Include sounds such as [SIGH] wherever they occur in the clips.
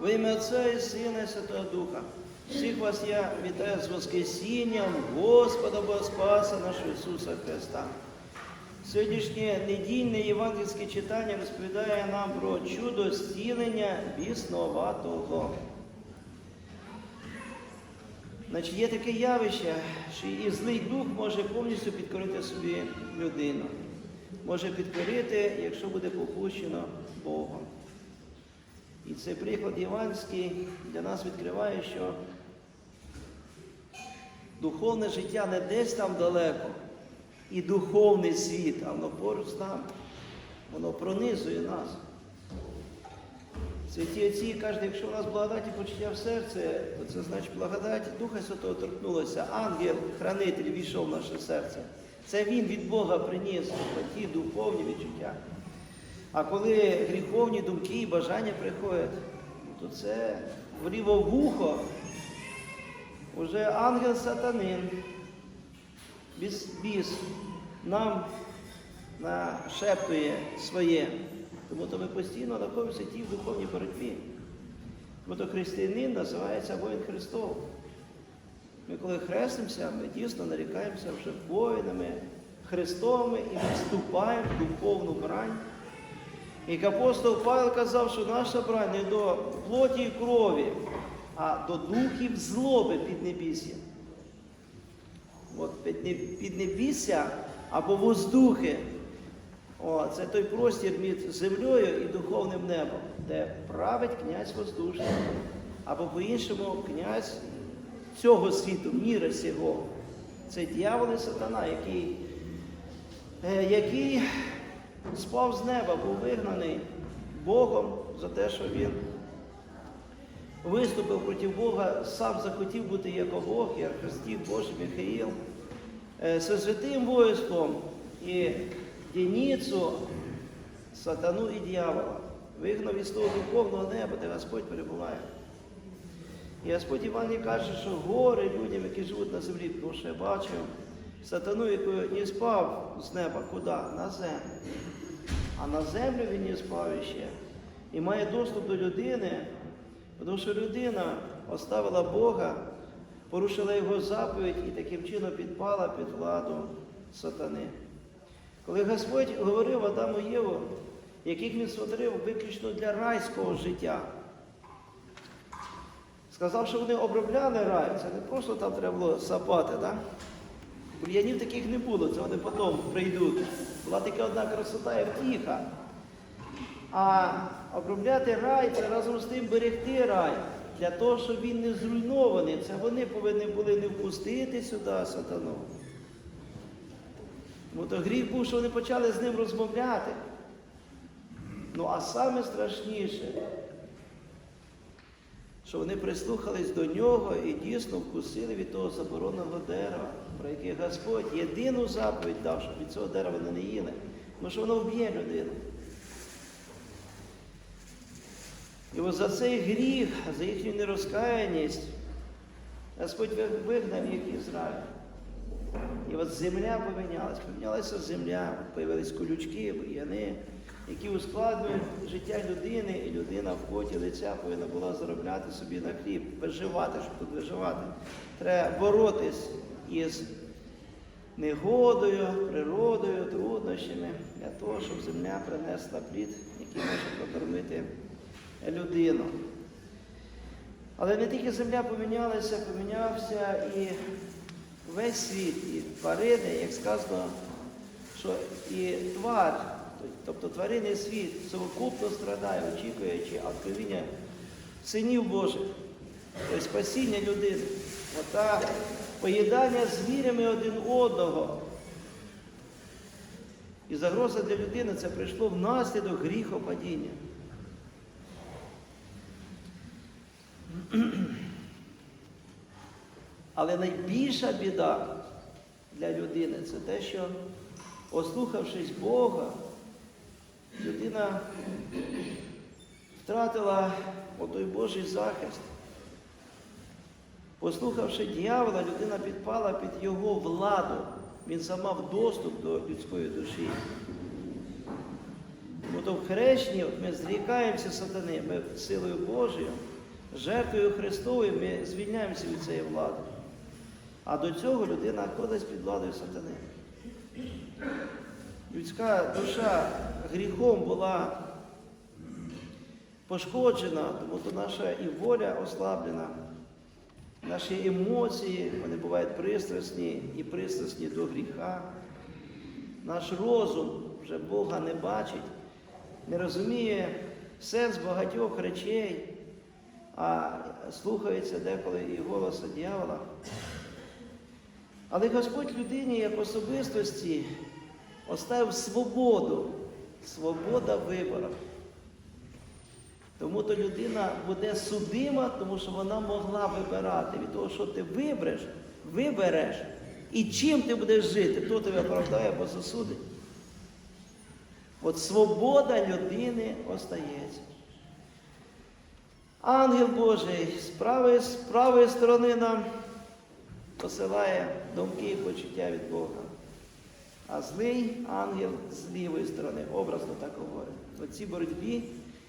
Во ім'я Отця і Сина і Святого Духа. Всіх вас я вітаю з Воскресінням Господа Бога Спаса нашого Ісуса Христа. Сьогоднішнє недільне євангельське читання розповідає нам про чудо зцілення біснуватого. Значить, є таке явище, що і злий дух може повністю підкорити собі людину. Може підкорити, якщо буде попущено Богом. І цей приклад Іванський для нас відкриває, що духовне життя не десь там далеко, і духовний світ, а воно поруч з нами. Воно пронизує нас. Святі отці кажуть, якщо у нас благодать і почуття в серце, то це значить благодать Духа Святого торкнулася. Ангел, хранитель війшов в наше серце. Це він від Бога приніс ті духовні відчуття. А коли гріховні думки і бажання приходять, то це вліво вухо уже ангел сатанин, біс, біс, нам нашептує своє. Тому то ми постійно знаходимося ті в духовній боротьбі. Тому то християнин називається воїн Христов. Ми коли хрестимося, ми дійсно нарікаємося вже воїнами Христовими і вступаємо в духовну брань. Як апостол Павел казав, що наша брань не до плоті і крові, а до духів злоби піднебісся. От піднебісся або воздухи. О, це той простір між землею і духовним небом, де править князь воздушний, або по-іншому князь цього світу, міра сього. Це дьявол і сатана, який, е, який спав з неба, був вигнаний Богом за те, що він виступив проти Бога, сам захотів бути як Бог, як Христів Божий Михаїл, е, святим воїнством і Дініцу, сатану і дьявола. Вигнав із того духовного неба, де Господь перебуває. І Господь Іван каже, що горе людям, які живуть на землі, тому що я бачив сатану, який не спав з неба, куди? На землю. А на землю він не спав іще. І має доступ до людини, тому що людина оставила Бога, порушила його заповідь і таким чином підпала під владу сатани. Коли Господь говорив Адаму Єву, яких він створив виключно для райського життя, сказав, що вони обробляли рай, це не просто там треба було сапати, так? Бур'янів таких не було, це вони потім прийдуть. Була тільки одна красота і втіха. А обробляти рай це разом з тим берегти рай, для того, щоб він не зруйнований. Це вони повинні були не впустити сюди сатану. Бо то гріх був, що вони почали з ним розмовляти. Ну а саме страшніше, що вони прислухались до нього і дійсно вкусили від того забороненого дерева, про яке Господь єдину заповідь дав, щоб від цього дерева вони не їли. Тому що воно вб'є людину. І от за цей гріх, за їхню нерозкаяність, Господь вигнав їх Ізраїль. І от земля помінялась, помінялася земля, появились колючки, бур'яни, які ускладнюють життя людини, і людина в поті лиця повинна була заробляти собі на хліб, виживати, щоб тут виживати. Треба боротись із негодою, природою, труднощами для того, щоб земля принесла плід, який може прокормити людину. Але не тільки земля помінялася, помінявся і весь світ, і тварини, як сказано, що і твар, тобто тваринний світ совокупно страдає, очікуючи откровіння синів Божих, тобто спасіння людини. Ота поїдання звірями один одного. І загроза для людини це прийшло внаслідок гріхопадіння. Але найбільша біда для людини це те, що, ослухавшись Бога, людина втратила отой Божий захист. Послухавши дьявола, людина підпала під його владу. Він сам мав доступ до людської душі. То в хрещенні ми зрікаємося сатани, ми силою Божою, жертвою Христовою ми звільняємося від цієї влади. А до цього людина ходить під владою сатани. Людська душа гріхом була пошкоджена, тому то наша і воля ослаблена, наші емоції, вони бувають пристрасні і пристрасні до гріха. Наш розум вже Бога не бачить, не розуміє сенс багатьох речей, а слухається деколи і голоса дьявола. Але Господь людині як особистості оставив свободу, свобода вибору. Тому то людина буде судима, тому що вона могла вибирати від того, що ти вибереш, вибереш, і чим ти будеш жити, то тебе оправдає або засудить. От свобода людини остається. Ангел Божий з правої, з правої сторони нам посилає думки і почуття від Бога. А злий ангел з лівої сторони, образно так говорить. В цій боротьбі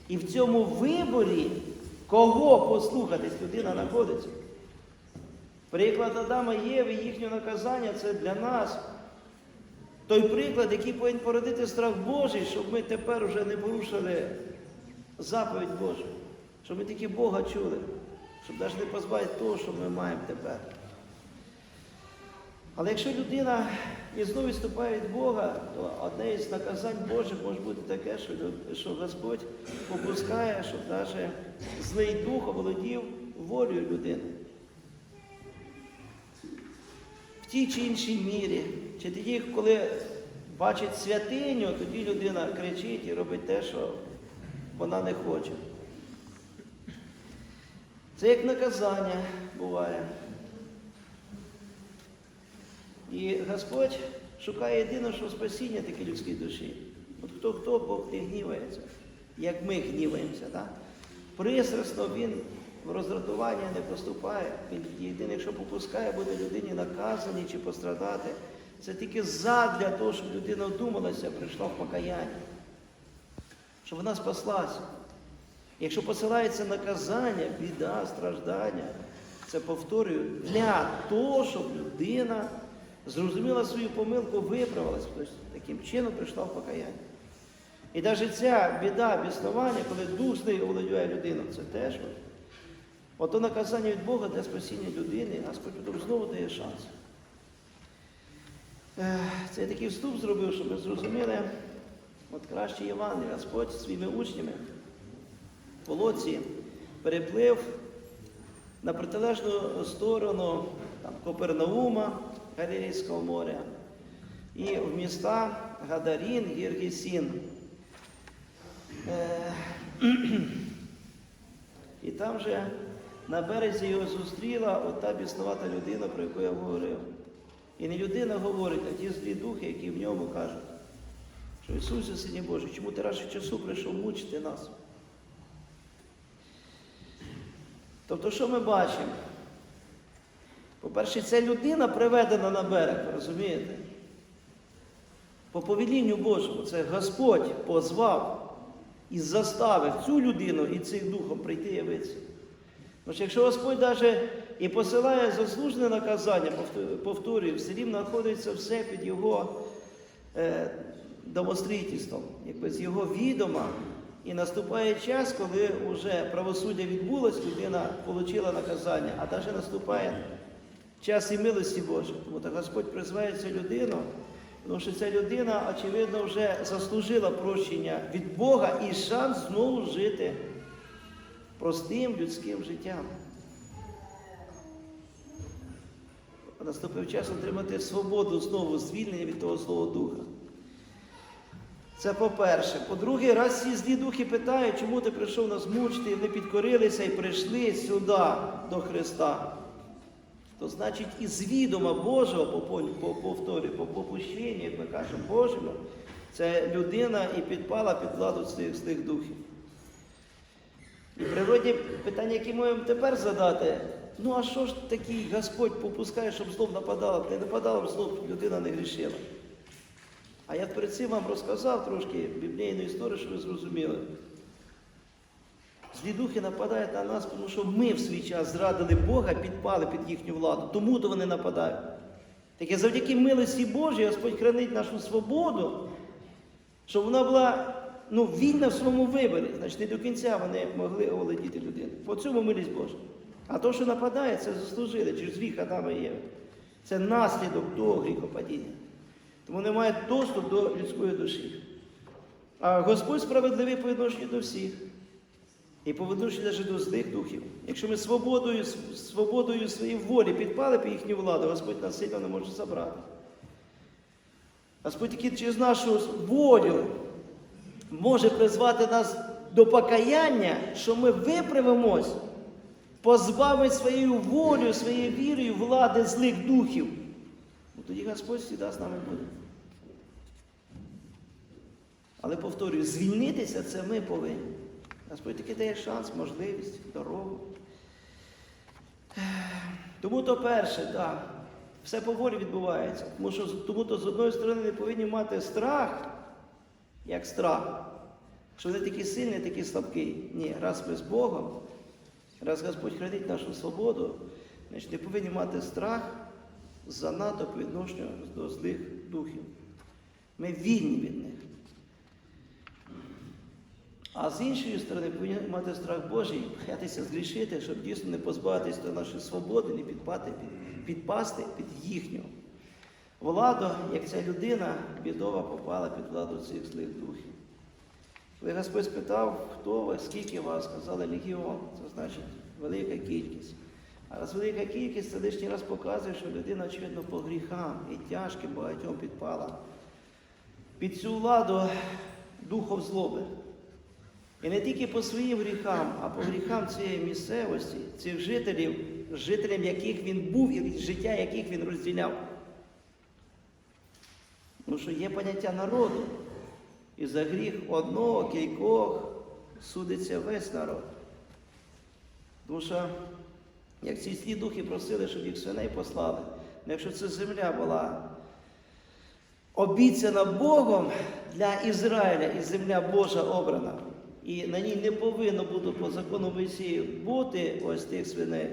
і в цьому виборі, кого послухатись, людина знаходиться. Приклад Адама Єви, їхнє наказання це для нас. Той приклад, який повинен породити страх Божий, щоб ми тепер вже не порушили заповідь Божу, щоб ми тільки Бога чули, щоб навіть не позбавити того, що ми маємо тепер. Але якщо людина і знову відступає від Бога, то одне із наказань Божих може бути таке, що, Господь попускає, щоб навіть злий дух оволодів волею людини. В тій чи іншій мірі, чи тоді, коли бачить святиню, тоді людина кричить і робить те, що вона не хоче. Це як наказання буває. І Господь шукає єдине, що спасіння таке людській душі. От хто хто Бог не гнівається, як ми гніваємося. Так? Пристрасно він в роздратування не поступає. Він єдине, якщо попускає, буде людині наказані чи пострадати. Це тільки задля того, щоб людина вдумалася, прийшла в покаяння, щоб вона спаслася. Якщо посилається наказання, біда, страждання, це повторюю, для того, щоб людина зрозуміла свою помилку, виправилась, тобто таким чином прийшла в покаяння. І навіть ця біда, біснування, коли дух злий оволодіває людину, це теж от. Ото наказання від Бога для спасіння людини, Господь потім знову дає шанс. Ех, Це я такий вступ зробив, щоб ми зрозуміли, от краще Євангелія, Господь своїми учнями по лоці переплив на протилежну сторону там, Копернаума, Галілейського моря, і в міста Гадарін, Гіргісін. Е, [CLEARS THROAT] І там же на березі його зустріла ота біснувата людина, про яку я говорив. І не людина говорить, а ті злі духи, які в ньому кажуть, що Ісусе, Сині Божий, чому ти раніше часу прийшов мучити нас? Тобто, що ми бачимо? По-перше, ця людина приведена на берег, розумієте? По повелінню Божому, це Господь позвав і заставив цю людину і цим духом прийти явитися. Що якщо Господь навіть і посилає заслужене наказання, повтор- повторюю, все рівно знаходиться все під його е, домострітельством, якби з його відома. І наступає час, коли вже правосуддя відбулось, людина отримала наказання, а навіть наступає час і милості Божої. Тому так Господь призиває цю людину, тому що ця людина, очевидно, вже заслужила прощення від Бога і шанс знову жити простим людським життям. Наступив час отримати свободу знову, звільнення від того Злого Духа. Це по-перше. По-друге, раз ці злі духи питають, чому ти прийшов нас мучити, і вони підкорилися і прийшли сюди до Христа. То значить, і з відома Божого, по, по, по, попущенню, як ми кажемо, Божому, це людина і підпала під владу цих злих духів. І природні питання, які можемо тепер задати, ну а що ж такий Господь попускає, щоб знов нападало? Не нападало, б знов людина не грішила. А я перед цим вам розказав трошки біблійну історію, щоб ви зрозуміли. Злі духи нападають на нас, тому що ми в свій час зрадили Бога, підпали під їхню владу. Тому то вони нападають. Таке завдяки милості Божій Господь хранить нашу свободу, щоб вона була ну, вільна в своєму виборі. Значить, не до кінця вони могли оволодіти людину. По цьому милість Божа. А то, що нападає, це заслужили через гріх Адама і Єви. Це наслідок того гріхопадіння. Тому не мають доступ до людської душі. А Господь справедливий по відношенню до всіх. І по відношенню навіть до злих духів. Якщо ми свободою, свободою своєї волі підпали під їхню владу, Господь нас сильно не може забрати. Господь тільки через нашу волю може призвати нас до покаяння, що ми виправимось, позбавить своєю волею, своєю вірою влади злих духів. Ну, тоді Господь завжди з нами буде. Але повторюю, звільнитися це ми повинні. Господь таки дає шанс, можливість, дорогу. Тому то перше, так, все поволі відбувається. Тому що тому то з одної сторони не повинні мати страх, як страх, що вони такі сильні, такі слабкі. Ні, раз ми з Богом, раз Господь хранить нашу свободу, значить не повинні мати страх занадто по відношенню до злих духів. Ми вільні від них. А з іншої сторони, повинні мати страх Божий, боятися згрішити, щоб дійсно не позбавитись до нашої свободи, не підпати, під, підпасти під їхню владу, як ця людина бідова попала під владу цих злих духів. Коли Господь спитав, хто ви, скільки вас, сказали легіон, це значить велика кількість. А раз велика кількість, це лишній раз показує, що людина, очевидно, по гріхам і тяжким багатьом підпала. Під цю владу духов злоби. І не тільки по своїм гріхам, а по гріхам цієї місцевості, цих жителів, жителям яких він був і життя яких він розділяв. Тому що є поняття народу. І за гріх одного, кількох судиться весь народ. Тому що, як ці злі духи просили, щоб їх свиней послали, ну якщо ця земля була обіцяна Богом для Ізраїля і земля Божа обрана, і на ній не повинно бути по закону Моїсії бути ось тих свиней,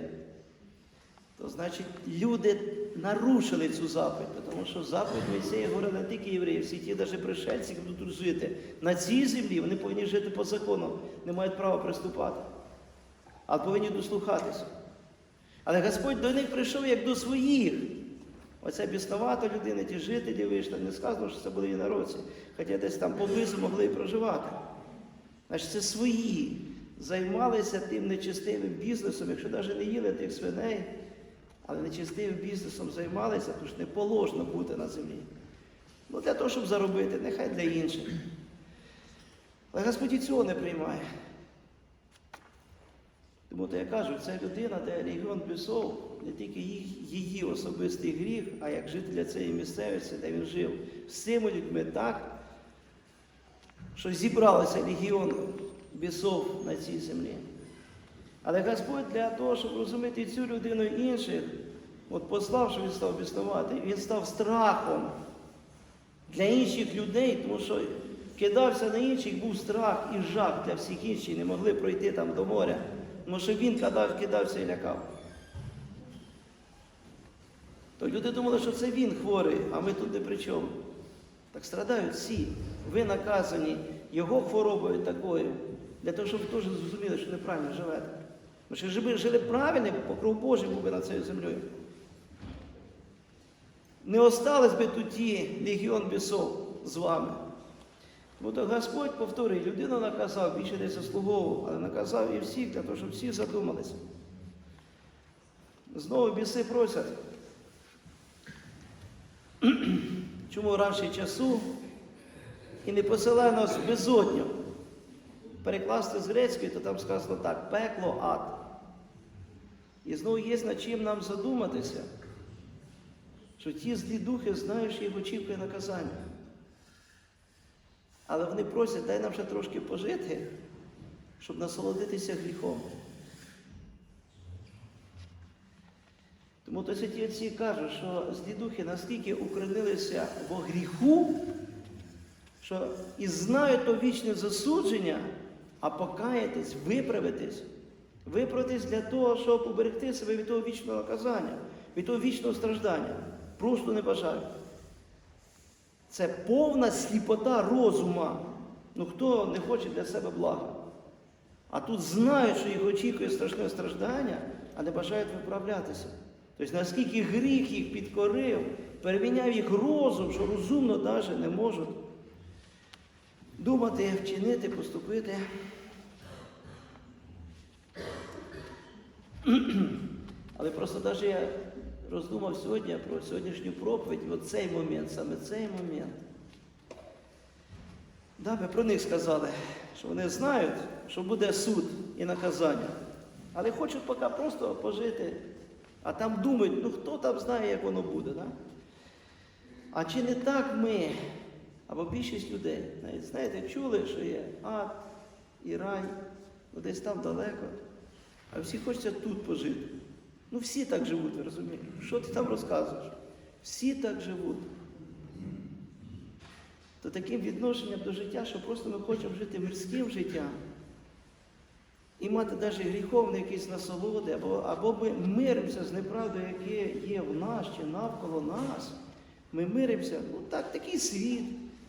то значить люди нарушили цю заповідь, тому що заповідь Моїсея говорила не тільки євреї, всі ті навіть пришельці, які будуть жити. На цій землі вони повинні жити по закону, не мають права приступати, а повинні дослухатися. Але Господь до них прийшов як до своїх. Оця біснувата людина, ті жителі вийшли, не сказано, що це були інородці, хоча десь там поблизу могли і проживати. Значить, це свої займалися тим нечистивим бізнесом, якщо навіть не їли тих свиней, але нечистивим бізнесом займалися, тому що не положено бути на землі. Ну, для того, щоб заробити, нехай для інших. Але Господь і цього не приймає. Тому то я кажу, це людина, де регіон бісов, не тільки її особистий гріх, а як жителя цієї місцевості, де він жив, з цими людьми так, що зібралися легіон бісов на цій землі. Але Господь для того, щоб розуміти цю людину і інших, от послав, що він став біснувати, він став страхом для інших людей, тому що кидався на інших, був страх і жах для всіх інших, не могли пройти там до моря. Тому що він кидався і лякав. То люди думали, що це він хворий, а ми тут не при чому. Так страдають всі. Ви наказані його хворобою такою, для того, щоб ви теж зрозуміли, що неправильно живете. Тому що жили, жили правильно, покров Божий був би над цією землею. Не осталось би ті легіон бісов з вами. Тому то Господь повторює, людину наказав, більше не заслуговував, але наказав і всіх, для того, щоб всі задумалися. Знову біси просять. Чому раніше часу і не посилає нас в безодню? Перекласти з грецької, то там сказано так, пекло, ад. І знову є над чим нам задуматися, що ті злі духи знають, що їх очікує наказання. Але вони просять, дай нам ще трошки пожити, щоб насолодитися гріхом. Тому то святі отці кажуть, що злі духи настільки укоренилися во гріху, що і знають то вічне засудження, а покаятись, виправитись, виправитись для того, щоб уберегти себе від того вічного наказання, від того вічного страждання. Просто не бажаю. Це повна сліпота розума. Ну хто не хоче для себе блага? А тут знають, що їх очікує страшне страждання, а не бажають виправлятися. Тобто, наскільки гріх їх підкорив, переміняв їх розум, що розумно навіть не можуть думати, вчинити, поступити. [CLEARS THROAT] Але просто навіть я роздумав сьогодні про сьогоднішню проповідь, от цей момент, саме цей момент. Да, ми про них сказали, що вони знають, що буде суд і наказання. Але хочуть поки просто пожити, а там думають, ну хто там знає, як воно буде. Да? А чи не так ми, або більшість людей, навіть знаєте, чули, що є ад і рай, ну десь там далеко, а всі хочеться тут пожити. Ну всі так живуть, розумієте? Що ти там розказуєш? Всі так живуть. То таким відношенням до життя, що просто ми хочемо жити мирським життям і мати навіть гріховні якісь насолоди, або, або ми миримося з неправдою, яке є в нас чи навколо нас. Ми миримося, ну так, такий світ.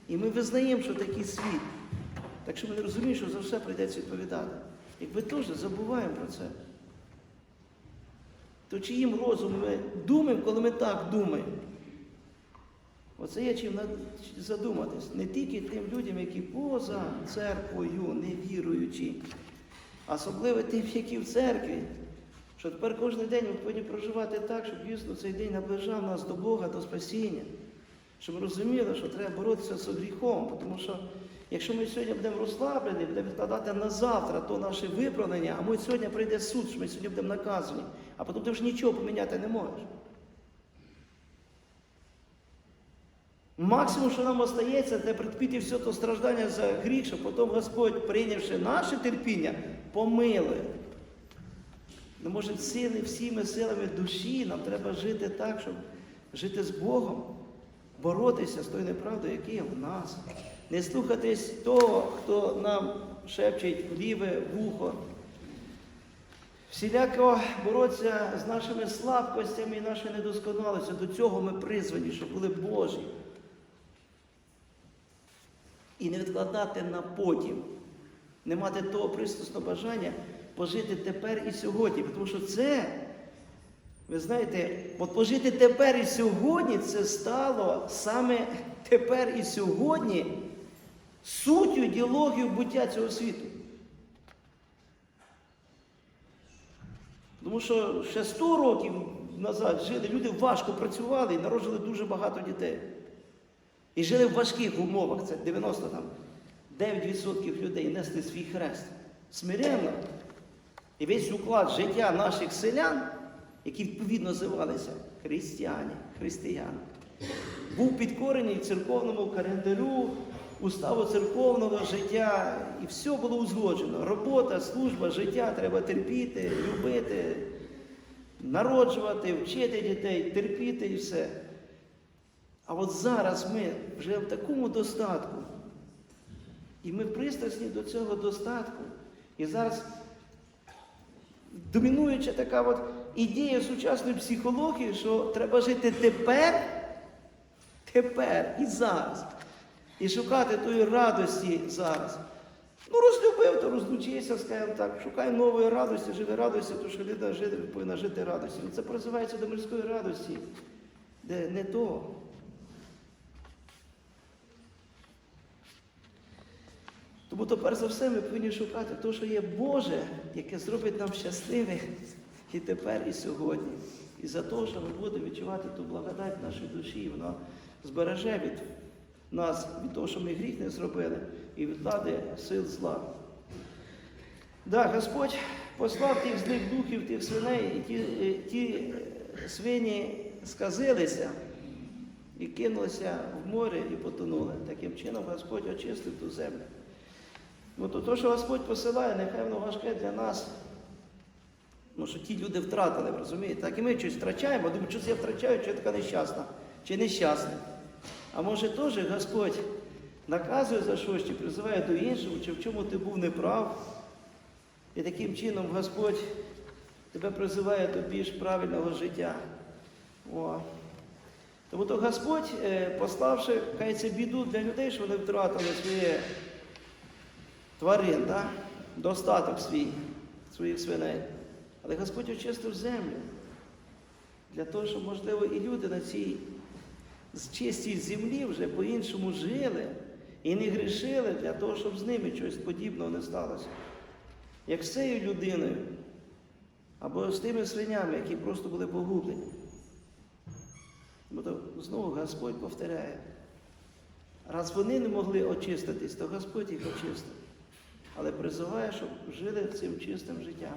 І ми визнаємо, що такий світ. Так що ми не розуміємо, що за все прийдеться відповідати. Якби теж забуваємо про це. То чиїм розумом ми думаємо, коли ми так думаємо? Оце є чим задуматись. Не тільки тим людям, які поза церквою, не віруючі, а особливо тим, які в церкві. Що тепер кожен день ми повинні проживати так, щоб дійсно цей день наближав нас до Бога, до спасіння. Щоб розуміли, що треба боротися з гріхом. Тому що якщо ми сьогодні будемо розслаблені, будемо відкладати на завтра то наше виправлення, а ми сьогодні прийде суд, що ми сьогодні будемо наказані, а потім ти ж нічого поміняти не можеш. Максимум, що нам остається, це терпіти все то страждання за гріх, щоб потім Господь, прийнявши наше терпіння, помилує. Ну, може, сили, всіми силами душі нам треба жити так, щоб жити з Богом, боротися з тою неправдою, яка є в нас. Не слухатись того, хто нам шепчить ліве вухо. Всіляко боротися з нашими слабкостями і нашою недосконалістю. До цього ми призвані, щоб були Божі. І не відкладати на потім, не мати того пристрасного бажання пожити тепер і сьогодні. Тому що це, ви знаєте, от пожити тепер і сьогодні це стало саме тепер і сьогодні суттю ідеологію буття цього світу. Тому що ще 100 років назад жили, люди важко працювали і народжували дуже багато дітей. І жили в важких умовах, це 99% людей несли свій хрест. Смиренно. І весь уклад життя наших селян, які відповідно називалися християни, християни, був підкорений церковному календарю, уставу церковного життя, і все було узгоджено. Робота, служба, життя треба терпіти, любити, народжувати, вчити дітей, терпіти і все. А от зараз ми вже в такому достатку, і ми пристрасні до цього достатку. І зараз домінуюча така от ідея сучасної психології, що треба жити тепер, тепер і зараз. І шукати тої радості зараз. Ну, розлюбив, то розлучився, скажімо так, шукай нової радості, живи радості, тому що людина жити, повинна жити радості. Ну, Це прозивається до мирської радості, де не то. Тому то перш за все ми повинні шукати те, що є Боже, яке зробить нам щасливих і тепер, і сьогодні. І за те, що ми будемо відчувати ту благодать нашій душі, і воно збереже від нас, від того, що ми гріх не зробили, і від сил зла. Да, Господь послав тих злих духів, тих свиней, і ті, е, ті свині сказилися і кинулися в море і потонули. Таким чином Господь очистив ту землю. Ну, то, то, що Господь посилає, нехай воно важке для нас. Ну, що ті люди втратили, розумієте? Так і ми щось втрачаємо, думаю, що я втрачаю, що я така нещасна, чи нещасний. А може теж Господь наказує за щось, чи призиває до іншого, чи в чому ти був неправ. І таким чином Господь тебе призиває до більш правильного життя. О. Тому то Господь, е, пославши хай це біду для людей, що вони втратили своє тварин, да? достаток свій, своїх свиней. Але Господь очистив землю для того, щоб, можливо, і люди на цій чистій землі вже по-іншому жили і не грішили для того, щоб з ними щось подібного не сталося. Як з цією людиною, або з тими свинями, які просто були погублені. Бо то знову Господь повторяє. Раз вони не могли очиститись, то Господь їх очистив. Але призиває, щоб жили цим чистим життям.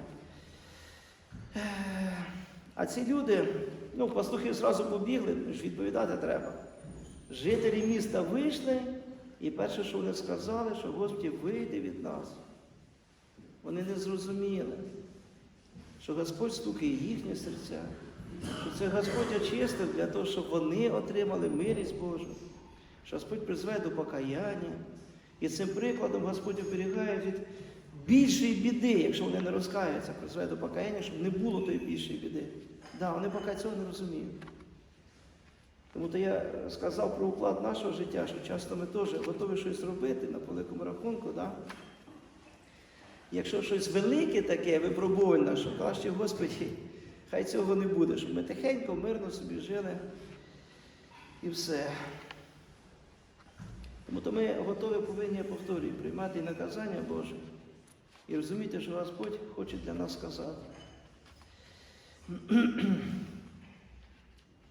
А ці люди, ну, пастухи зразу побігли, ж відповідати треба. Жителі міста вийшли, і перше, що вони сказали, що Господі вийде від нас. Вони не зрозуміли, що Господь стукає їхні серця, що це Господь очистив для того, щоб вони отримали милість Божу, що Господь призве до покаяння. І цим прикладом Господь оберігає від більшої біди, якщо вони не розкаються, призве до покаяння, щоб не було тої більшої біди. Да, вони поки цього не розуміють. Тому то я сказав про уклад нашого життя, що часто ми теж готові щось робити на великому рахунку. Да? Якщо щось велике таке, випробувальне, що краще, Господі, хай цього не буде, щоб ми тихенько, мирно собі жили і все. Тому то ми готові повинні, я повторюю, приймати наказання Боже і розуміти, що Господь хоче для нас сказати.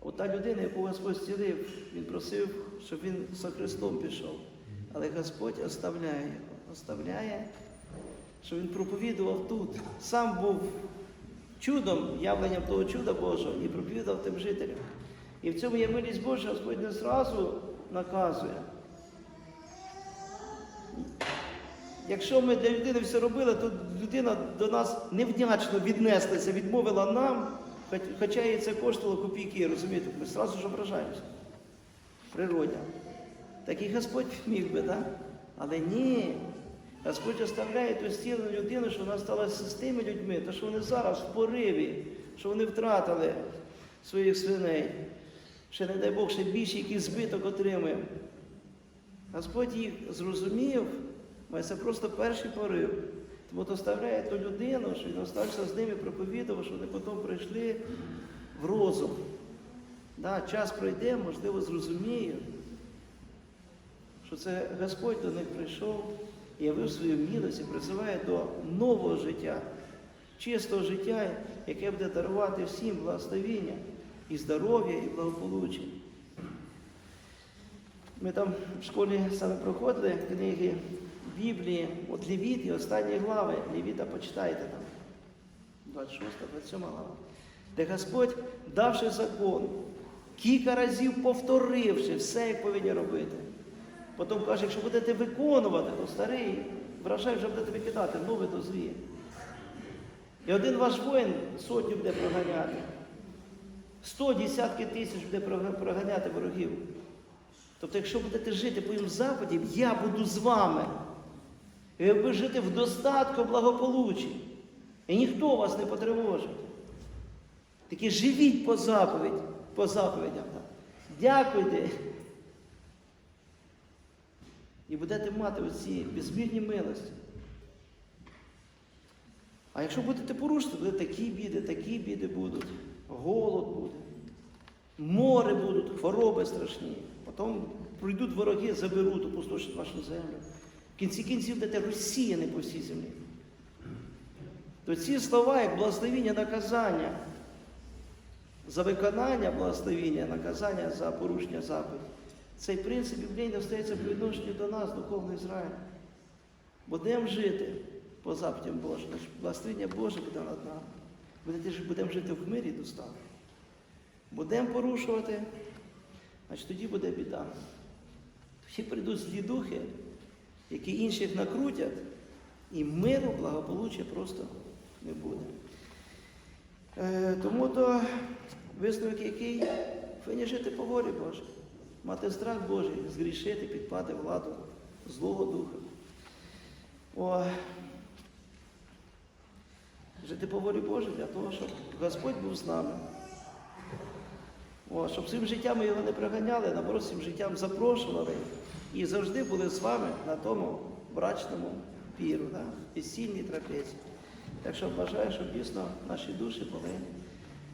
Ота людина, яку Господь зцілив, він просив, щоб він за Христом пішов. Але Господь оставляє оставляє, що він проповідував тут. Сам був чудом, явленням того чуда Божого і проповідав тим жителям. І в цьому є милість Божа, Господь не зразу наказує. Якщо ми для людини все робили, то людина до нас невдячно віднеслася, відмовила нам, хоча їй це коштувало копійки, розумієте, ми одразу ж ображаємося. Природа. Так і Господь міг би, так? Але ні. Господь оставляє ту стілену людину, що вона сталася з тими людьми, то що вони зараз в пориві, що вони втратили своїх свиней. Ще, не дай Бог, ще більше якийсь збиток отримує. Господь їх зрозумів, це просто перший порив. Тому то оставляє ту людину, що він остався з ними, проповідував, що вони потім прийшли в розум. Да, час пройде, можливо, зрозуміє, що це Господь до них прийшов і явив свою милость і призиває до нового життя, чистого життя, яке буде дарувати всім благословіння і здоров'я, і благополуччя. Ми там в школі саме проходили книги Біблії, от Левіт і останні глави. Левіта почитайте там. 26, 27 глава. Де Господь, давши закон, кілька разів повторивши все, як повинні робити. Потім каже, якщо будете виконувати, то старий вражай вже будете викидати, нове дозвіє. І один ваш воїн сотню буде проганяти. Сто десятки тисяч буде проганяти ворогів. Тобто, якщо будете жити по їм заходів, я буду з вами. І ви жити в достатку благополуччі. І ніхто вас не потривожить. Такі живіть по заповідь, по заповідям. Дякуйте. І будете мати оці безмірні милості. А якщо будете порушити, буде такі біди, такі біди будуть, голод буде, море будуть, хвороби страшні. Потім прийдуть вороги, заберуть, опустошать вашу землю. Кінці кінців будете розсіяні по всій землі. То ці слова, як благословіння наказання, за виконання благословіння, наказання за порушення заповідей, цей принцип біблійний остається по відношенню до нас, духовного Ізраїля. Будемо жити по заповідям Божим, значить благословення Боже буде над нами. Будемо жити в мирі і достатку. Будемо порушувати, значить тоді буде біда. Тоді прийдуть злі духи, які інших накрутять, і миру, благополуччя просто не буде. Е, тому то висновок який жити по волі Божій. мати страх Божий, згрішити, підпати владу Злого Духа. О, жити по волі Божій для того, щоб Господь був з нами. О, щоб цим життям ми його не проганяли, наоборот, цим життям запрошували і завжди були з вами на тому брачному піру, да? весільній трапезі. Так що бажаю, щоб дійсно наші душі були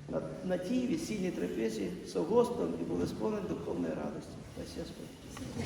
на, на тій весільній трапезі Господом і були сповнені духовної радості. Ось.